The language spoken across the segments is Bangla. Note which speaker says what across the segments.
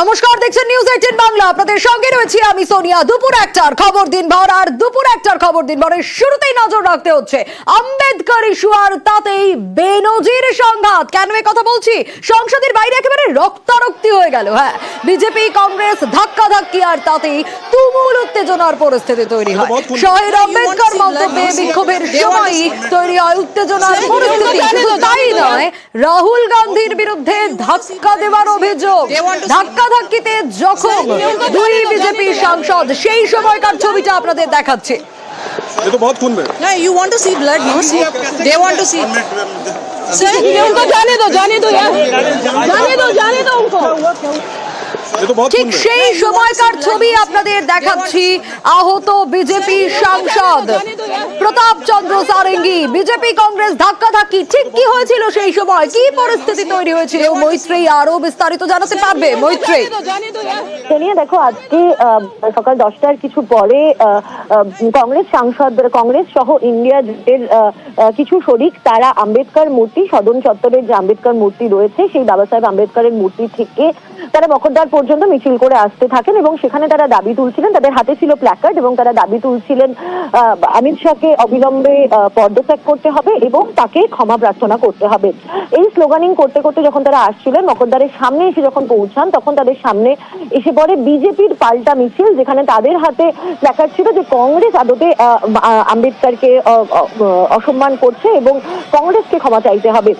Speaker 1: নমস্কার দেখছেন নিউজ এইটিন বাংলা। আপনাদের সঙ্গে রয়েছি আমি সোনিয়া। দুপুর একটার খবর দিন ভর আর দুপুর একটার খবর দিন ভরের শুরুতেই নজর রাখতে হচ্ছে আম্বেদকর ইস্যু আর তাতেই বেনজির সংঘাত। কেন এ কথা বলছি? সংসদের বাইরে একেবারে রক্তারক্তি হয়ে গেল হ্যাঁ। বিজেপি কংগ্রেস ধাক্কা ধাক্কি আর তাতেই তুমুল উত্তেজনার পরিস্থিতি তৈরি হয়। শহীদ আম্বেদকর মন্তব্যে বিক্ষোভের সময়ই তৈরি হয় উত্তেজনার পরিস্থিতি। শুধু তাই নয় রাহুল গান্ধীর বিরুদ্ধে ধাক্কা দেওয়ার অভিযোগ। ধাক্কা ধাক্কিতে জখম দুই বিজেপি সাংসদ সেই সময়কার ছবিটা আপনাদের দেখাচ্ছে
Speaker 2: ये तो बहुत खून में
Speaker 3: No, you want to see blood, no? See, they want to see. Sir,
Speaker 4: उनको जाने दो जाने दो यार जाने दो जाने दो उनको
Speaker 2: ये तो बहुत
Speaker 1: ঠিক সেই সময়কার ছবি আপনাদের দেখাচ্ছি। আহত বিজেপি সাংসদ প্রতাপ চন্দ্র সারেঙ্গি। বিজেপি কংগ্রেস ধাক্কা ধাক্কি ঠিক কি হয়েছিল সেই সময়? কি পরিস্থিতি তৈরি হয়েছিল? মৈত্রী আরও বিস্তারিত জানাতে পারবে? মৈত্রী
Speaker 5: দেখো আজকে সকাল দশটার কিছু পরে কংগ্রেস সাংসদ কংগ্রেস সহ ইন্ডিয়া জোটের কিছু শরিক তারা আম্বেদকর মূর্তি সদন চত্বরের যে আম্বেদকর মূর্তি রয়েছে সেই বাবা সাহেব আম্বেদকরের মূর্তি থেকে তারা মকরদার পর্যন্ত মিছিল করে আসতে থাকেন এবং সেখানে তারা দাবি তুলছিলেন, তাদের হাতে ছিল প্ল্যাকার্ড এবং তারা দাবি তুলছিলেন অমিত শাহকে অবিলম্বে পদত্যাগ করতে হবে এবং তাকে ক্ষমা প্রার্থনা করতে হবে। এই স্লোগানিং করতে করতে যখন তারা আসছিলেন, মকদ্দারের সামনে এসে যখন পৌঁছান, তখন তাদের সামনে এসে পড়ে বিজেপির পাল্টা মিছিল, যেখানে তাদের হাতে প্ল্যাকার্ড ছিল যে কংগ্রেস আদতে আম্বেদকরকে অসম্মান করছে এবং কংগ্রেসকে ক্ষমা চাইতে হবে।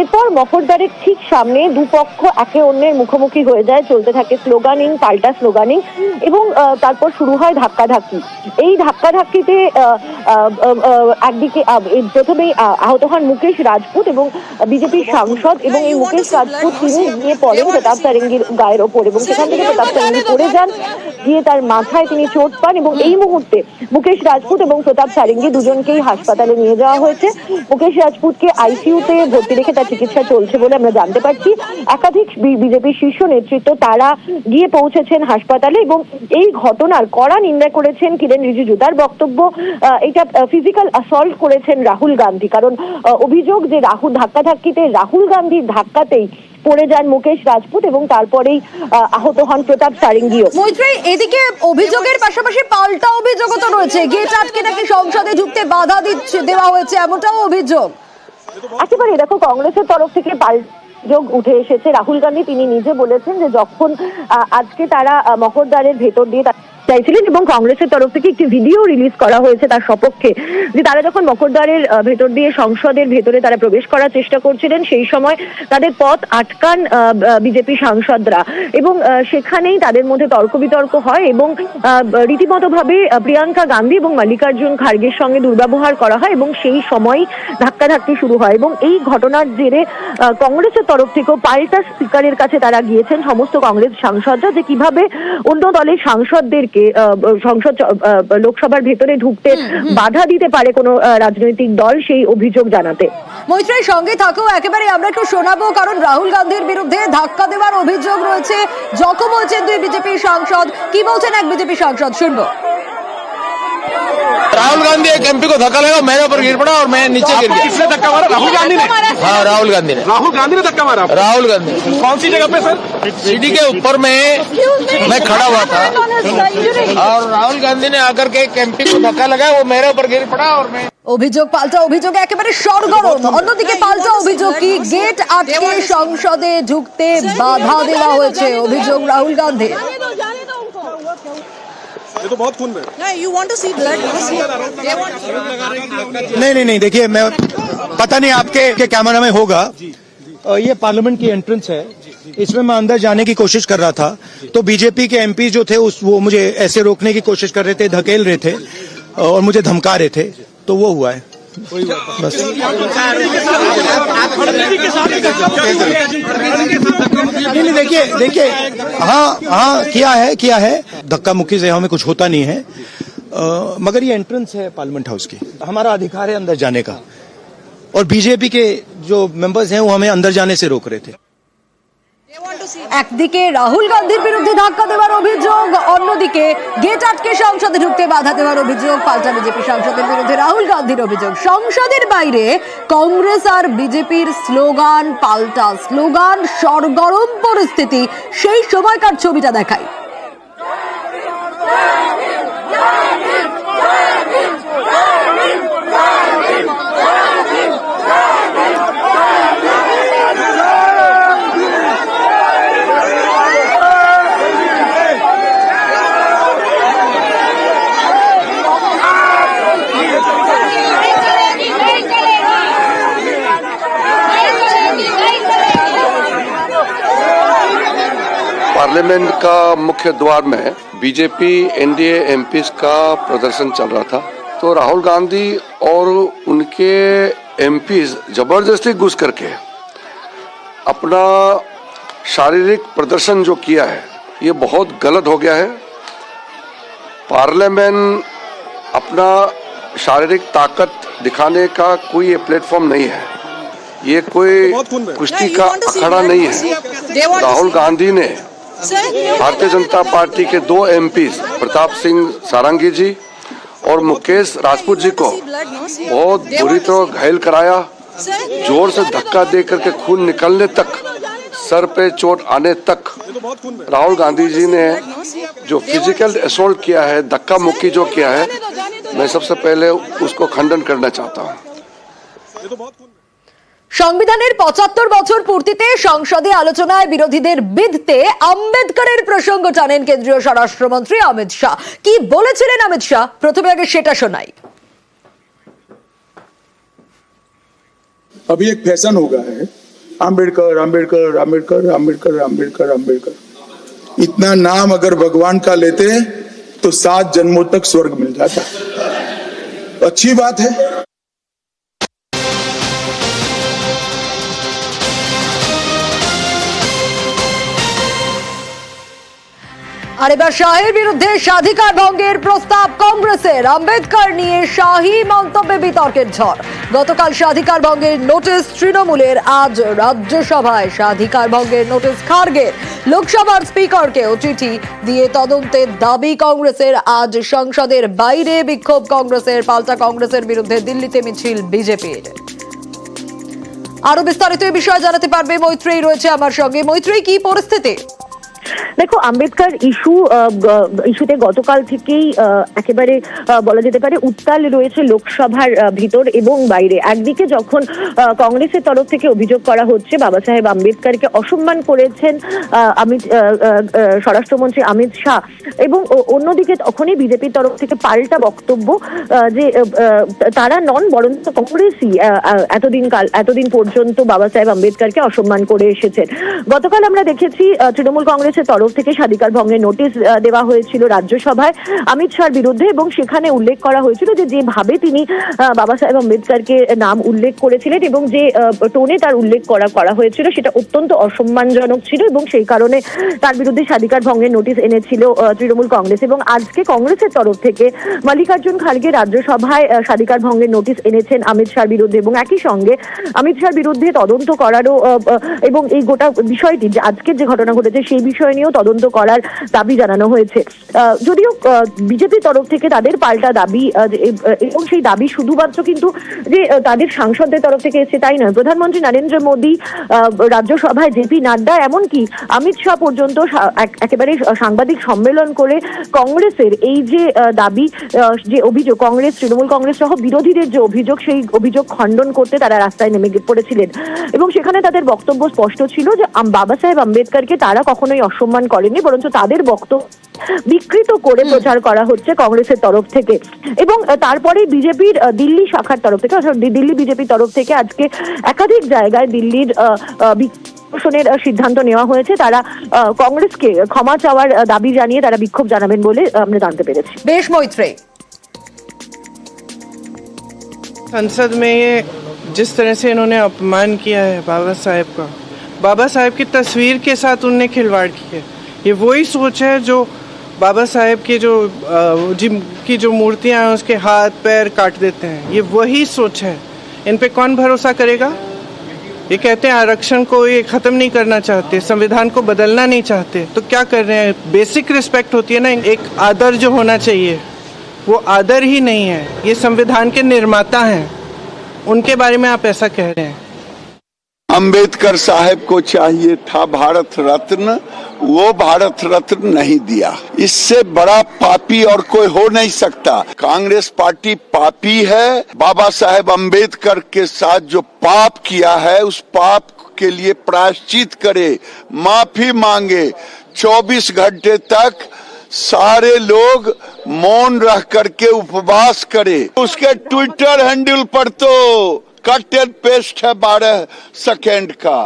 Speaker 5: এরপর মকদ্দারের ঠিক সামনে দুপক্ষ একে অন্যের মুখোমুখি হয়ে যায়, চলতে থাকে স্লোগানিং, পাল্টা স্লোগানিং এবং তারপর শুরু হয় ধাক্কাধাক্কি। এই ধাক্কাধাক্কিতে একদিকে প্রথমেই আহত হন মুকেশ রাজপুত এবং বিজেপির সাংসদ এবং এই মুকেশ রাজপুত তিনি গিয়ে পড়েন প্রতাপ সারেঙ্গির গায়ের ওপর এবং সেখান থেকে প্রতাপ সারেঙ্গি পড়ে যান, গিয়ে তার মাথায় তিনি চোট পান এবং এই মুহূর্তে মুকেশ রাজপুত এবং প্রতাপ সারেঙ্গি দুজনকেই হাসপাতালে নিয়ে যাওয়া হয়েছে। মুকেশ রাজপুতকে আইসিইউতে ভর্তি রেখে তার চিকিৎসা চলছে বলে আমরা জানতে পারছি। একাধিক বিজেপির শীর্ষ নেতৃত্ব তারা গিয়ে পৌঁছেছেন হাসপাতালে এবং এই ঘটনার কড়া নিন্দা করেছেন কিরেন রিজিজু। তার বক্তব্য এটা ফিজিক্যাল অ্যাসল্ট করেছেন রাহুল গান্ধী। কারণ অভিযোগ যে রাহুল ধাক্কাধাক্কিতে রাহুল গান্ধীর ধাক্কাতেই পড়ে যান মুকেশ রাজপুত এবং তারপরেই আহ, আহত হন প্রতাপ সারেঙ্গিও।
Speaker 1: মৈত্রী এদিকে অভিযোগের পাশাপাশি পাল্টা অভিযোগও তো রয়েছে। গেট আটকে নাকি সংসদে ঢুকতে বাধা দিচ্ছে দেওয়া হয়েছে এমনটাও অভিযোগ।
Speaker 5: একেবারে দেখো কংগ্রেসের তরফ থেকে যোগ উঠে এসেছে। রাহুল গান্ধী তিনি নিজে বলেছেন যে যখন আজকে তারা মকরদ্বারের ভেতর দিয়ে চাইছিলেন এবং কংগ্রেসের তরফ থেকে একটি ভিডিও রিলিজ করা হয়েছে তার সপক্ষে, যে তারা যখন মকরদ্বারের ভেতর দিয়ে সংসদের ভেতরে তারা প্রবেশ করার চেষ্টা করছিলেন, সেই সময় তাদের পথ আটকান বিজেপি সাংসদরা। এবং সেখানেই তাদের মধ্যে তর্ক বিতর্ক হয় এবং রীতিমতো ভাবে প্রিয়াঙ্কা গান্ধী এবং মল্লিকার্জুন খার্গের সঙ্গে দুর্ব্যবহার করা হয় এবং সেই সময় ধাক্কাধাক্কি শুরু হয়। এবং এই ঘটনার জেরে কংগ্রেসের তরফ থেকেও পাল্টা স্পিকারের কাছে তারা গিয়েছেন সমস্ত কংগ্রেস সাংসদরা যে কীভাবে অন্য দলের সাংসদদেরকে আহ, সংসদ লোকসভার ভেতরে ঢুকতে বাধা দিতে পারে কোনো রাজনৈতিক দল সেই অভিযোগ জানাতে।
Speaker 1: মৈত্রীর সঙ্গে থাকো একেবারে আমরা একটু শোনাবো কারণ রাহুল গান্ধীর বিরুদ্ধে ধাক্কা দেওয়ার অভিযোগ রয়েছে যখন বলছেন দুই বিজেপি সাংসদ। কি বলছেন এক বিজেপি সাংসদ? শুনব।
Speaker 6: राहुल गांधी एक एमपी को धक्का लगा मेरे ऊपर गिर पड़ा और मैं नीचे गिर गया
Speaker 2: किसने धक्का मारा राहुल गांधी ने
Speaker 6: हाँ राहुल गांधी ने
Speaker 2: राहुल गांधी ने धक्का मारा आपको?
Speaker 6: राहुल गांधी
Speaker 2: कौन सी जगह पे सर
Speaker 6: सीढ़ी के ऊपर में मैं खड़ा हुआ था और राहुल गांधी ने आकर के एक एमपी को धक्का लगाया वो मेरे ऊपर गिर पड़ा और मैं
Speaker 1: অভিযোগ পাল্টা অভিযোগ একেবারে সরগরম অন্যদিকে পাল্টা অভিযোগ কি গেট আটকে সংসদে ঢুকতে বাধা দেওয়া হয়েছে অভিযোগ রাহুল গান্ধী
Speaker 2: ये तो बहुत खून में?
Speaker 3: See, they want to see.
Speaker 7: नहीं नहीं नहीं देखिए मैं पता नहीं आपके के कैमरा में होगा। ये पार्लियामेंट की एंट्रेंस है। इसमें मैं अंदर जाने की कोशिश कर रहा था। तो बीजेपी के एमपी जो थे उस वो मुझे ऐसे रोकने की कोशिश कर रहे थे धकेल रहे थे और मुझे धमका रहे थे। तो वो हुआ है। बस। नहीं नहीं देखिए देखिए हाँ हाँ किया है किया है। धक्का मुक्की से हमें कुछ होता नहीं है। मगर ये एंट्रेंस है पार्लियामेंट हाउस की। हमारा अधिकार है अंदर जाने का। और बीजेपी के जो मेंबर्स हैं वो हमें अंदर जाने से रोक रहे थे।
Speaker 1: একদিকে রাহুল গান্ধীর বিরুদ্ধে ধাক্কা দেওয়ার অভিযোগ, অন্যদিকে গেট আটকে সংসদে ঢুকতে বাধা দেওয়ার অভিযোগ, পাল্টা বিজেপি সাংসদের বিরুদ্ধে রাহুল গান্ধীর অভিযোগ। সংসদের বাইরে কংগ্রেস আর বিজেপির স্লোগান, পাল্টা স্লোগান, সরগরম পরিস্থিতি, সেই সময়কার ছবিটা দেখায়
Speaker 8: पार्लियामेंट का मुख्य द्वार में बीजेपी एनडीए एमपीज का प्रदर्शन चल रहा था। तो राहुल गांधी और उनके एमपीज ज़बरदस्ती घुस करके अपना शारीरिक प्रदर्शन जो किया है ये बहुत गलत हो गया है। पार्लियामेंट अपना शारीरिक ताकत दिखाने का कोई ये प्लेटफॉर्म नहीं है। ये कोई। कुश्ती का अखाड़ा नहीं है। राहुल गांधी ने भारतीय जनता पार्टी के दो एमपी प्रताप सिंह सारंगी जी और मुकेश राजपूत जी को बहुत बुरी तरह घायल कराया। ज़ोर से धक्का दे करके खून निकलने तक, सर पे चोट आने तक राहुल गांधी जी ने जो फ़िज़िकल असोल्ट किया है, धक्का मुक्की जो किया है, मैं सबसे पहले उसको खंडन करना चाहता हूँ।
Speaker 1: সংবিধানের পঁচাত্তর বছর পূর্তিতে সংসদে আলোচনায় বিরোধীদের বিধতে আম্বেদকরের প্রসঙ্গ টানেন কেন্দ্রীয় স্বরাষ্ট্রমন্ত্রী অমিত শাহ কি বলেছিলেন অমিত শাহ প্রথমে আগে সেটা শোনাই
Speaker 9: अभी एक फैशन हो गया है आम्बेडकर आम्बेडकर आम्बेडकर आम्बेडकर आम्बेडकर आम्बेडकर इतना नाम अगर भगवान का लेते तो सात जन्मों तक स्वर्ग मिल जाता अच्छी बात है
Speaker 1: আর এবার শাহের বিরুদ্ধে স্বাধিকার ভঙ্গের প্রস্তাব কংগ্রেসের। আম্বেদকর নিয়ে শাহী মন্তব্যে বিতর্কের ঝড়। গতকাল স্বাধিকার ভঙ্গের নোটিশ তৃণমূলের, আজ রাজ্যসভায় স্বাধিকার ভঙ্গের নোটিশ খার্গের লোকসভার স্পিকারকেও চিঠি দিয়ে তদন্তের দাবি কংগ্রেসের, আজ সংসদের বাইরে বিক্ষোভ কংগ্রেসের, পাল্টা কংগ্রেসের বিরুদ্ধে দিল্লিতে মিছিল বিজেপির। আরও বিস্তারিত এই বিষয়ে জানাতে পারবে মৈত্রী রয়েছে আমার সঙ্গে। মৈত্রী কি পরিস্থিতি?
Speaker 5: দেখো, আম্বেদকর ইস্যু ইস্যুতে গতকাল থেকেই একেবারে বলা যেতে পারে উত্তাল রয়েছে লোকসভার ভিতর এবং বাইরে। একদিকে যখন কংগ্রেসের তরফ থেকে অভিযোগ করা হচ্ছে, বাবা সাহেব আম্বেদকরকে অসম্মান করেছেন অমিত স্বরাষ্ট্রমন্ত্রী অমিত শাহ এবং অন্যদিকে তখনই বিজেপির তরফ থেকে পাল্টা বক্তব্য যে তারা নন বরঞ্চ কংগ্রেসই এতদিন কাল, এতদিন পর্যন্ত বাবা সাহেব আম্বেদকরকে অসম্মান করে এসেছেন। গতকাল আমরা দেখেছি তৃণমূল তৃণমূল কংগ্রেসের তরফ থেকে স্বাধিকার ভঙ্গের নোটিশ দেওয়া হয়েছিল রাজ্যসভায় অমিত শাহর বিরুদ্ধে এবং সেখানে উল্লেখ করা হয়েছিল যে যেভাবে তিনি বাবা সাহেব আম্বেদকরকে নাম উল্লেখ করেছিলেন এবং যে টোনে তার উল্লেখ করা করা হয়েছিল সেটা অত্যন্ত অসম্মানজনক ছিল এবং সেই কারণে তার বিরুদ্ধে স্বাধিকার ভঙ্গের নোটিশ এনেছিল তৃণমূল কংগ্রেস এবং আজকে কংগ্রেসের তরফ থেকে মল্লিকার্জুন খাড়গে রাজ্যসভায় স্বাধিকার ভঙ্গের নোটিশ এনেছেন অমিত শাহর বিরুদ্ধে এবং একই সঙ্গে অমিত শাহর বিরুদ্ধে তদন্ত করারও এবং এই গোটা বিষয়টি আজকের যে ঘটনা ঘটেছে সেই বিষয় নিয়েও তদন্ত করার দাবি জানানো হয়েছে। যদিও বিজেপির তরফ থেকে তাদের পাল্টা দাবি এবং সেই দাবি শুধুমাত্র কিন্তু যে তাদের সাংসদদের তরফ থেকে এসেছে তাই নয়। প্রধানমন্ত্রী নরেন্দ্র মোদী রাজ্যসভায় জেপি নাড্ডা, এমনকি অমিত শাহ পর্যন্ত একেবারে সাংবাদিক সম্মেলন করে কংগ্রেসের এই যে দাবি যে অভিযোগ, কংগ্রেস, তৃণমূল কংগ্রেস সহ বিরোধীদের যে অভিযোগ, সেই অভিযোগ খণ্ডন করতে তারা রাস্তায় নেমে পড়েছিলেন। এবং সেখানে তাদের বক্তব্য স্পষ্ট ছিল যে বাবা সাহেব আম্বেদকরকে তারা কখনোই অসম্মান করেনি বরঞ্চ তাদের বক্তব্য বিকৃত করে প্রচার করা হচ্ছে কংগ্রেসের তরফ থেকে এবং আহ, তারপরে বিজেপির দিল্লি শাখার তরফ থেকে অর্থাৎ দি- দিল্লি বিজেপির তরফ থেকে আজকে একাধিক জায়গায় দিল্লির আহ, আহ, বিক্ষোভের আহ, সিদ্ধান্ত নেওয়া হয়েছে তারা আহ, কংগ্রেসকে ক্ষমা চাওয়ার আহ, দাবি জানিয়ে তারা বিক্ষোভ জানাবেন বলে আহ, আমরা জানতে পেরেছি
Speaker 1: বেশ মৈত্রী
Speaker 10: संसद में ये जिस तरह से इन्होंने अपमान किया है बाबा साहेब का बाबा साहेब की तस्वीर के साथ उनने खिलवाड़ की है। ये वही सोच है जो बाबा साहेब की जो अ, जिनकी जो मूर्तियाँ हैं उसके हाथ पैर काट देते हैं। ये वही सोच है। इन पे कौन भरोसा करेगा? ये कहते हैं आरक्षण को ये खत्म नहीं करना चाहते संविधान को बदलना नहीं चाहते। तो क्या कर रहे हैं? बेसिक रिस्पेक्ट होती है ना एक आदर जो होना चाहिए वो आदर ही नहीं है। ये संविधान के निर्माता हैं। उनके बारे में आप ऐसा कह रहे हैं।
Speaker 9: अंबेडकर साहब को चाहिए था भारत रत्न, वो भारत रत्न नहीं दिया। इससे बड़ा पापी और कोई हो नहीं सकता। कांग्रेस पार्टी पापी है। बाबा साहेब अंबेडकर के साथ जो पाप किया है, उस पाप के लिए प्रायश्चित करे, माफ़ी मांगे। 24 घंटे तक सारे लोग मौन रह करके उपवास करे। उसके ट्विटर हैंडल पर तो कट एंड पेस्ट है बारह सेकेंड का।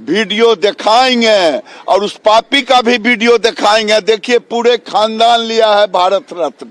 Speaker 9: वीडियो दिखाएँगे और उस पापी का भी वीडियो दिखाएँगे। देखिए, पूरे खानदान लिया है भारत रत्न।